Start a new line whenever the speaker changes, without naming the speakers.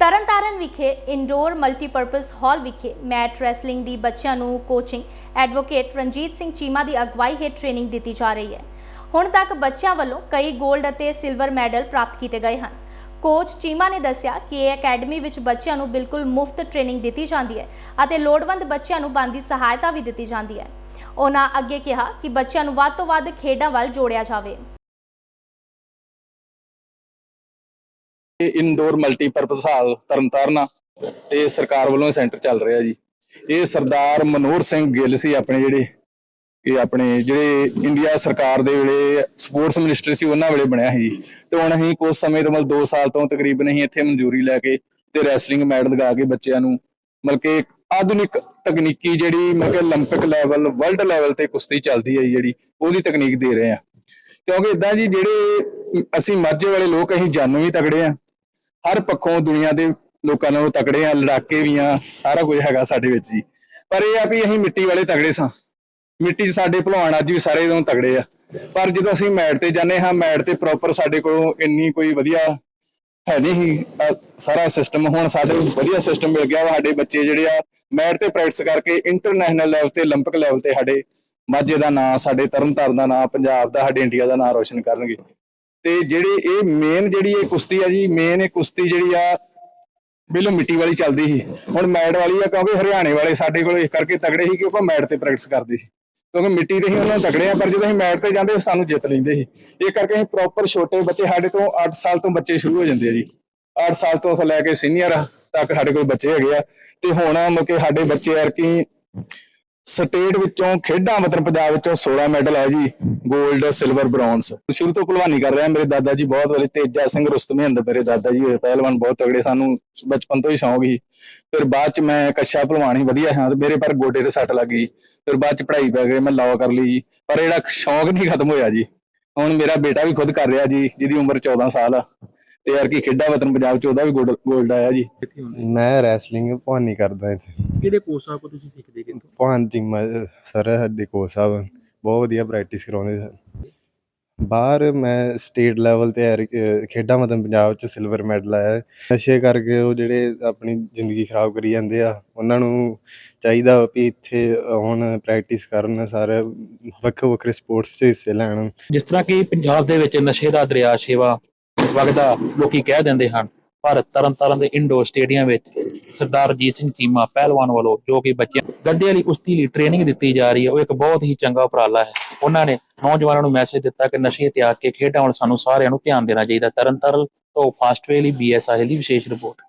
ਤਰਨਤਾਰਨ ਵਿਖੇ indoor multipurpose ਹਾਲ ਵਿਖੇ mat wrestling ਦੀ ਬੱਚਿਆਂ ਨੂੰ ਕੋਚਿੰਗ ਐਡਵੋਕੇਟ ਰਣਜੀਤ ਸਿੰਘ ਚੀਮਾ ਦੀ ਅਗਵਾਈ ਹੇਠ ਟ੍ਰੇਨਿੰਗ ਦਿੱਤੀ ਜਾ ਰਹੀ ਹੈ। ਹੁਣ ਤੱਕ ਬੱਚਿਆਂ ਵੱਲੋਂ ਕਈ 골ਡ ਅਤੇ ਸਿਲਵਰ ਮੈਡਲ ਪ੍ਰਾਪਤ ਕੀਤੇ ਗਏ ਹਨ। ਕੋਚ ਚੀਮਾ ਨੇ ਦੱਸਿਆ ਕਿ ਇਹ ਅਕੈਡਮੀ ਵਿੱਚ ਬੱਚਿਆਂ ਨੂੰ ਬਿਲਕੁਲ ਮੁਫਤ ਟ੍ਰੇਨਿੰਗ ਦਿੱਤੀ ਜਾਂਦੀ ਹੈ ਅਤੇ ਲੋੜਵੰਦ ਬੱਚਿਆਂ ਨੂੰ ਬਣਦੀ ਸਹਾਇਤਾ ਵੀ ਦਿੱਤੀ ਜਾਂਦੀ ਹੈ। ਉਹਨਾਂ ਅੱਗੇ ਕਿਹਾ ਕਿ ਬੱਚਿਆਂ ਨੂੰ ਵੱਧ ਤੋਂ ਵੱਧ ਖੇਡਾਂ ਵੱਲ ਜੋੜਿਆ ਜਾਵੇ।
ਇਨਡੋਰ ਮਲਟੀਪਰਪਸ ਹਾਲ ਤਰਨਤਾਰਨ ਆ ਤੇ ਸਰਕਾਰ ਵੱਲੋਂ ਇਹ ਸੈਂਟਰ ਚੱਲ ਰਿਹਾ ਜੀ ਇਹ ਸਰਦਾਰ ਮਨੋਹਰ ਸਿੰਘ ਗਿੱਲ ਸੀ ਆਪਣੇ ਜਿਹੜੇ ਇਹ ਆਪਣੇ ਜਿਹੜੇ ਇੰਡੀਆ ਸਰਕਾਰ ਦੇ ਵੇਲੇ ਸਪੋਰਟਸ ਮਿਨਿਸਟਰ ਸੀ ਉਹਨਾਂ ਵੇਲੇ ਬਣਿਆ ਸੀ ਜੀ ਤੇ ਹੁਣ ਅਸੀਂ ਕੁਝ ਸਮੇਂ ਤੋਂ ਮਤਲਬ 2 ਸਾਲ ਤੋਂ ਤਕਰੀਬਨ ਅਸੀਂ ਇੱਥੇ ਮਨਜ਼ੂਰੀ ਲੈ ਕੇ ਤੇ ਰੈਸਲਿੰਗ ਮੈਡਲ ਲਗਾ ਕੇ ਬੱਚਿਆਂ ਨੂੰ ਮਤਲਬ ਕਿ ਇੱਕ ਆਧੁਨਿਕ ਤਕਨੀਕੀ ਜਿਹੜੀ ਮਤਲਬ ਕਿ 올림픽 ਲੈਵਲ ਵਰਲਡ ਲੈਵਲ ਤੇ ਕੁਸ਼ਤੀ ਚੱਲਦੀ ਹੈ ਜੀ ਜਿਹੜੀ ਉਹਦੀ ਤਕਨੀਕ ਦੇ ਰਹੇ ਆ ਕਿਉਂਕਿ ਇਦਾਂ ਜੀ ਜਿਹੜੇ ਅਸੀਂ ਮਾਝੇ ਵਾਲੇ ਲੋਕ ਅਸੀਂ ਜਾਨੋਂ ਵੀ ਤਗੜੇ ਆ ਹਰ ਪੱਖੋਂ ਦੁਨੀਆ ਦੇ ਲੋਕਾਂ ਨਾਲੋਂ ਤਕੜੇ ਆ ਲੜਾਕੇ ਵੀ ਆ ਸਾਰਾ ਕੁਝ ਹੈਗਾ ਸਾਡੇ ਵਿੱਚ ਜੀ ਪਰ ਇਹ ਆ ਵੀ ਅਸੀਂ ਮਿੱਟੀ ਵਾਲੇ ਤਗੜੇ ਸਾਂ ਮਿੱਟੀ 'ਚ ਸਾਡੇ ਭਲਵਾਨ ਅੱਜ ਵੀ ਸਾਰੇ ਤੋਂ ਤਗੜੇ ਆ ਪਰ ਜਦੋਂ ਅਸੀਂ ਮੈਟ ਤੇ ਜਾਂਦੇ ਹਾਂ ਮੈਟ ਤੇ ਪ੍ਰੋਪਰ ਸਾਡੇ ਕੋਲੋਂ ਇੰਨੀ ਕੋਈ ਵਧੀਆ ਹੈ ਨਹੀਂ ਸੀ, ਅਹ ਸਾਰਾ ਸਿਸਟਮ ਹੁਣ ਸਾਡੇ ਕੋਲ ਵਧੀਆ ਸਿਸਟਮ ਮਿਲ ਗਿਆ ਵਾ ਸਾਡੇ ਬੱਚੇ ਜਿਹੜੇ ਆ ਮੈਟ ਤੇ ਪ੍ਰੈਕਟਿਸ ਕਰਕੇ ਇੰਟਰਨੈਸ਼ਨਲ ਲੈਵਲ ਤੇ 올림픽 ਲੈਵਲ ਤੇ ਸਾਡੇ ਮਾਝੇ ਦਾ ਨਾਂ ਸਾਡੇ ਤਰਨਤਾਰਨ ਦਾ ਨਾਂ ਪੰਜਾਬ ਦਾ ਸਾਡੇ ਇੰਡੀਆ ਦਾ ਨਾਂ ਰੋਸ਼ਨ ਕਰਨਗੇ ਤੇ ਜਿਹੜੀ ਇਹ ਮੇਨ ਜਿਹੜੀ ਇਹ ਕੁਸ਼ਤੀ ਆ ਜੀ ਮੇਨ ਇਹ ਕੁਸ਼ਤੀ ਜਿਹੜੀ ਆ, ਬਿਲੋ ਮਿੱਟੀ ਵਾਲੀ ਚੱਲਦੀ ਸੀ। ਹੁਣ ਮੈਟ ਵਾਲੀ ਆ, ਕਿਉਂਕਿ ਹਰਿਆਣੇ ਵਾਲੇ ਸਾਡੇ ਕੋਲ ਇਸ ਕਰਕੇ ਤਗੜੇ ਸੀ ਕਿ ਉਹ ਮੈਟ ਤੇ ਪ੍ਰੈਕਟਿਸ ਕਰਦੇ ਸੀ। ਕਿਉਂਕਿ ਮਿੱਟੀ ਤੇ ਹੀ ਉਹਨਾਂ ਨੂੰ ਤਗੜੇ ਆ, ਪਰ ਜਦੋਂ ਅਸੀਂ ਮੈਟ ਤੇ ਜਾਂਦੇ ਸਾਨੂੰ ਜਿੱਤ ਲੈਂਦੇ ਸੀ। ਇਹ ਕਰਕੇ ਅਸੀਂ ਪ੍ਰੋਪਰ ਛੋਟੇ ਬੱਚੇ, ਸਾਡੇ ਤੋਂ 8 ਸਾਲ ਤੋਂ ਬੱਚੇ ਸ਼ੁਰੂ ਹੋ ਜਾਂਦੇ ਆ ਜੀ। 8 ਸਾਲ ਤੋਂ ਲੈ ਕੇ ਸੀਨੀਅਰ ਤੱਕ ਸਾਡੇ ਕੋਲ ਬੱਚੇ ਹੈਗੇ ਆ। ਤੇ ਹੁਣ ਮਤਲਬ ਕਿ ਸਾਡੇ ਬੱਚੇ ਯਾਰ ਕੀ ਸਟੇਟ ਵਿੱਚੋਂ ਖੇਡਾਂ ਮਤਲਬ ਪੰਜਾਬ ਵਿੱਚੋਂ 16 ਮੈਡਲ ਹੈ ਜੀ 골ਡ ਸਿਲਵਰ ਬ੍ਰੌਂਜ਼ ਸ਼ੁਰੂ ਤੋਂ ਭਲਵਾਨੀ ਕਰ ਰਿਹਾ ਮੇਰੇ ਦਾਦਾ ਜੀ ਬਹੁਤ ਵਾਲੇ ਤੇਜਾ ਸਿੰਘ ਰੁਸਤਮ ਹਿੰਦ ਮੇਰੇ ਦਾਦਾ ਜੀ ਹੋਏ, ਪਹਿਲਵਾਨ ਬਹੁਤ ਤਗੜੇ ਸਾਨੂੰ ਬਚਪਨ ਤੋਂ ਹੀ ਸ਼ੌਂਕ ਸੀ। ਫਿਰ ਬਾਅਦ ਚ ਮੈਂ ਕੱਛਾ ਭਲਵਾਨ ਹੀ ਵਧੀਆ ਹਾਂ, ਤੇ ਮੇਰੇ ਪਰ ਗੋਡੇ ਤੇ ਸੱਟ ਲੱਗ ਗਈ। ਫਿਰ ਬਾਅਦ ਚ ਪੜ੍ਹਾਈ ਪੈ ਗਈ, ਮੈਂ ਲਾਅ ਕਰ ਲਈ ਜੀ। ਪਰ ਜਿਹੜਾ ਸ਼ੌਂਕ ਨਹੀਂ ਖਤਮ ਹੋਇਆ ਜੀ। ਹੁਣ ਮੇਰਾ ਬੇਟਾ ਵੀ ਖੁਦ ਕਰ ਰਿਹਾ ਜੀ, ਜਿਹਦੀ ਉਮਰ 14 ਸਾਲ ਆ। ਤੇ ਯਾਰ ਕੀ ਖੇਡਾਂ ਵਤਨ ਪੰਜਾਬ ਚ ਉਹਦਾ ਵੀ 골ਡ ਆਇਆ ਜੀ।
ਮੈਂ ਰੈਸਲਿੰਗ ਭਾਨੀ ਕਰਦਾ ਇੱਥੇ।
ਕਿਹੜੇ ਕੋਚ ਸਾਹਿਬ ਕੋਲ ਤੁਸੀਂ ਸਿੱਖਦੇ ਕਿੱਥੋਂ
ਭਾਨ ਜਿੰਮਾ ਸਰ ਸਾਡੇ ਕੋਚ ਸਾਹਿਬ ਬਹੁਤ ਵਧੀਆ ਪ੍ਰੈਕਟਿਸ ਕਰਾਉਂਦੇ ਸਨ। ਬਾਹਰ ਮੈਂ ਸਟੇਟ ਲੈਵਲ ਤੇ ਐਰ- ਖੇਡਾਂ ਮਤਲਬ ਪੰਜਾਬ ਚ ਸਿਲਵਰ ਮੈਡਲ ਆਇਆ। ਹੈ। ਨਸ਼ੇ ਕਰਕੇ ਉਹ ਜਿਹੜੇ ਆਪਣੀ ਜ਼ਿੰਦਗੀ ਖਰਾਬ ਕਰੀ ਜਾਂਦੇ ਆ ਉਹਨਾਂ ਨੂੰ ਚਾਹੀਦਾ ਵਾ ਵੀ ਇੱਥੇ ਹੁਣ ਪ੍ਰੈਕਟਿਸ ਕਰਨ ਸਾਰੇ ਵੱਖੋ ਵੱਖਰੇ ਸਪੋਰਟਸ 'ਚ ਹਿੱਸੇ ਲੈਣ।
ਜਿਸ ਤਰ੍ਹਾਂ ਕਿ ਪੰਜਾਬ ਦੇ ਵਿੱਚ ਨਸ਼ੇ ਦਾ ਦਰਿਆ ਸ਼ੇਵਾ ਵਗਦਾ ਲੋਕੀ ਕਹਿ ਦਿੰਦੇ ਹਨ, ਪਰ ਤਰਨਤਾਰਨ ਦੇ ਇੰਡੋਰ ਸਟੇਡੀਅਮ ਵਿੱਚ ਸਰਦਾਰ ਰਜੀਤ ਸਿੰਘ ਚੀਮਾ ਪਹਿਲਵਾਨ ਵੱਲੋਂ ਜੋ ਕਿ ਬੱਚਿਆਂ ਗੱਡੇ ਵਾਲੀ ਕੁਸ਼ਤੀ ਲਈ ਟ੍ਰੇਨਿੰਗ ਦਿੱਤੀ ਜਾ ਰਹੀ ਹੈ, ਉਹ ਇੱਕ ਬਹੁਤ ਹੀ ਚੰਗਾ ਉਪਰਾਲਾ ਹੈ। ਉਹਨਾਂ ਨੇ ਨੌਜਵਾਨਾਂ ਨੂੰ ਮੈਸੇਜ ਦਿੱਤਾ ਕਿ ਨਸ਼ੇ ਤਿਆਗ ਕੇ ਖੇਡਾਂ ਵੱਲ ਸਾਨੂੰ ਸਾਰਿਆਂ ਨੂੰ ਧਿਆਨ ਦੇਣਾ ਚਾਹੀਦਾ। ਤਰਨਤਾਰਨ ਤੋਂ ਫਾਸਟਵੇ ਲਈ ਬੀਐਸ ਸਾਹਿਲ ਦੀ ਵਿਸ਼ੇਸ਼ ਰਿਪੋਰਟ